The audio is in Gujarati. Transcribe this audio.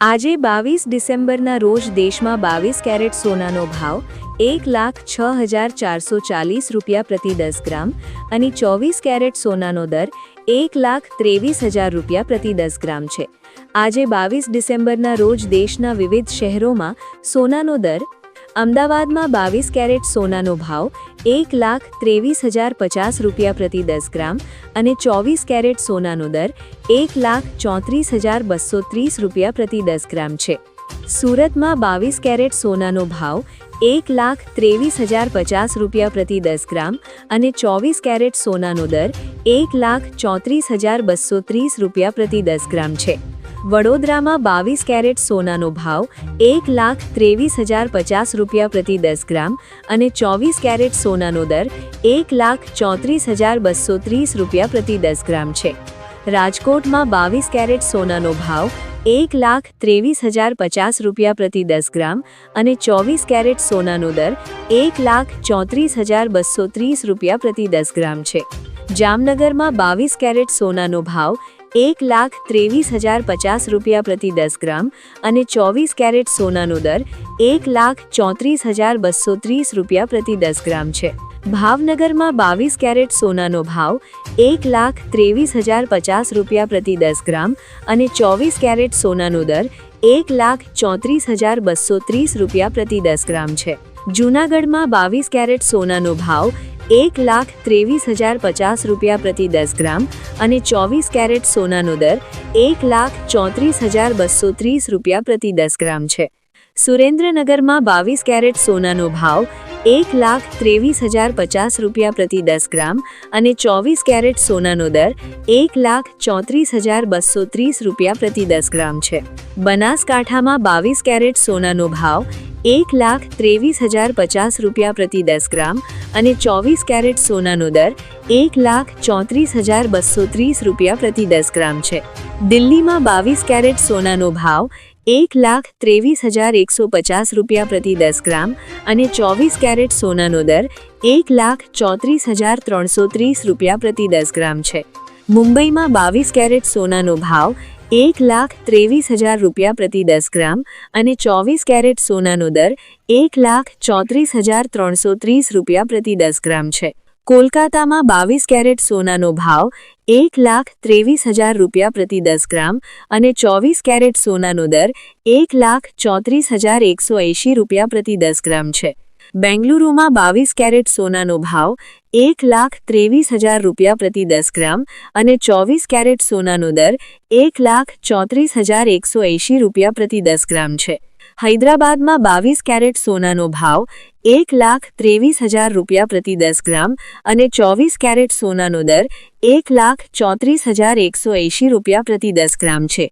આજે બાવીસ ડિસેમ્બરના રોજ દેશમાં બાવીસ કેરેટ સોનાનો ભાવ એક લાખ છ હજાર ચારસો ચાલીસ રૂપિયા પ્રતિ દસ ગ્રામ અને ચોવીસ કેરેટ સોનાનો દર એક લાખ ત્રેવીસ હજાર રૂપિયા પ્રતિ દસ ગ્રામ છે. આજે બાવીસ ડિસેમ્બરના રોજ દેશના વિવિધ શહેરોમાં સોનાનો દર, અમદાવાદમાં બાવીસ કેરેટ સોનાનો ભાવ એક લાખ ત્રેવીસ હજાર પચાસ રૂપિયા પ્રતિ દસ ગ્રામ અને ચોવીસ કેરેટ સોનાનો દર એક લાખ ચોત્રીસ હજાર બસો ત્રીસ રૂપિયા પ્રતિ દસ ગ્રામ છે. સુરતમાં બાવીસ કેરેટ સોનાનો ભાવ એક લાખ ત્રેવીસ હજાર પચાસ રૂપિયા પ્રતિ દસ ગ્રામ અને ચોવીસ કેરેટ સોનાનો દર એક લાખ ચોત્રીસ હજાર બસો ત્રીસ રૂપિયા પ્રતિ દસ ગ્રામ છે. વડોદરામાં બાવીસ કેરેટ સોનાનો ભાવ, એક લાખ ત્રેવીસ હજાર પચાસ રૂપિયા પ્રતિ દસ ગ્રામ અને ચોવીસ કેરેટ સોનાનો દર, એક લાખ ચોત્રીસ હજાર બસો ત્રીસ રૂપિયા પ્રતિ દસ ગ્રામ છે. રાજકોટમાં બાવીસ કેરેટ સોનાનો ભાવ, એક લાખ ત્રેવીસ હજાર પચાસ રૂપિયા પ્રતિ દસ ગ્રામ અને ચોવીસ કેરેટ સોનાનો દર, એક લાખ ચોત્રીસ હજાર બસો ત્રીસ રૂપિયા પ્રતિ દસ ગ્રામ છે. જામનગરમાં બાવીસ કેરેટ સોનાનો ભાવ એક લાખ ત્રેવીસ હજાર પચાસ રૂપિયા પ્રતિ દસ ગ્રામ અને ચોવીસ કેરેટ સોનાનો દર એક લાખ ચોત્રીસ હજાર બસો ત્રીસ રૂપિયા પ્રતિ દસ ગ્રામ છે. ભાવનગરમાં બાવીસ કેરેટ સોનાનો ભાવ એક લાખ ત્રેવીસ હજાર પચાસ રૂપિયા પ્રતિ દસ ગ્રામ અને ચોવીસ કેરેટ સોનાનો દર એક લાખ ચોત્રીસ હજાર બસો ત્રીસ રૂપિયા પ્રતિ દસ ગ્રામ છે. જૂનાગઢમાં બાવીસ કેરેટ સોનાનો ભાવ એક લાખ ત્રેવીસ હજાર પચાસ રૂપિયા પ્રતિ દસ ગ્રામ અને ચોવીસ કેરેટ સોનાનો દર એક લાખ ચોત્રીસ હજાર બસો ત્રીસ રૂપિયા પ્રતિ દસ ગ્રામ છે. સુરેન્દ્રનગરમાં બાવીસ કેરેટ સોનાનો ભાવ એક લાખ ત્રેવીસ હજાર પચાસ રૂપિયા પ્રતિ દસ ગ્રામ અને ચોવીસ કેરેટ સોનાનો દર એક લાખ ચોત્રીસ હજાર બસો ત્રીસ રૂપિયા પ્રતિ દસ ગ્રામ છે. બનાસકાંઠામાં બાવીસ કેરેટ સોનાનો ભાવ એક લાખ ત્રેવીસ હજાર પચાસ રૂપિયા પ્રતિ દસ ગ્રામ અને ચોવીસ કેરેટ સોનાનો દર એક લાખ ચોત્રીસ હજાર બસો ત્રીસ રૂપિયા પ્રતિ દસ ગ્રામ છે. દિલ્હીમાં બાવીસ કેરેટ સોનાનો ભાવ એક લાખ ત્રેવીસ હજાર એકસો પચાસ રૂપિયા પ્રતિ દસ ગ્રામ અને ચોવીસ કેરેટ સોનાનો દર એક લાખ ચોત્રીસ હજાર ત્રણસો ત્રીસ રૂપિયા પ્રતિ દસ ગ્રામ છે. મુંબઈમાં બાવીસ કેરેટ સોનાનો ભાવ એક લાખ ત્રેવીસ હજાર રૂપિયા પ્રતિ દસ ગ્રામ અને ચોવીસ કેરેટ સોનાનો દર એક લાખ ચોત્રીસ હજાર ત્રણસો ત્રીસ રૂપિયા પ્રતિ દસ ગ્રામ છે. કોલકાતામાં બાવીસ કેરેટ સોનાનો ભાવ એક લાખ ત્રેવીસ હજાર રૂપિયા પ્રતિ દસ ગ્રામ અને ચોવીસ કેરેટ સોનાનો દર એક લાખ ચોત્રીસ હજાર એકસો એંશી રૂપિયા પ્રતિ દસ ગ્રામ છે. બેંગલુરુમાં બાવીસ કેરેટ સોનાનો ભાવ, એક લાખ ત્રેવીસ હજાર રૂપિયા પ્રતિ દસ ગ્રામ અને ચોવીસ કેરેટ સોનાનો દર, એક લાખ ચોત્રીસ હજાર એકસો એંશી રૂપિયા પ્રતિ દસ ગ્રામ છે. હૈદરાબાદમાં બાવીસ કેરેટ સોનાનો ભાવ, એક લાખ ત્રેવીસ હજાર રૂપિયા પ્રતિ દસ ગ્રામ અને ચોવીસ કેરેટ સોનાનો દર, એક લાખ ચોત્રીસ હજાર એકસો એંશી રૂપિયા પ્રતિ દસ ગ્રામ છે.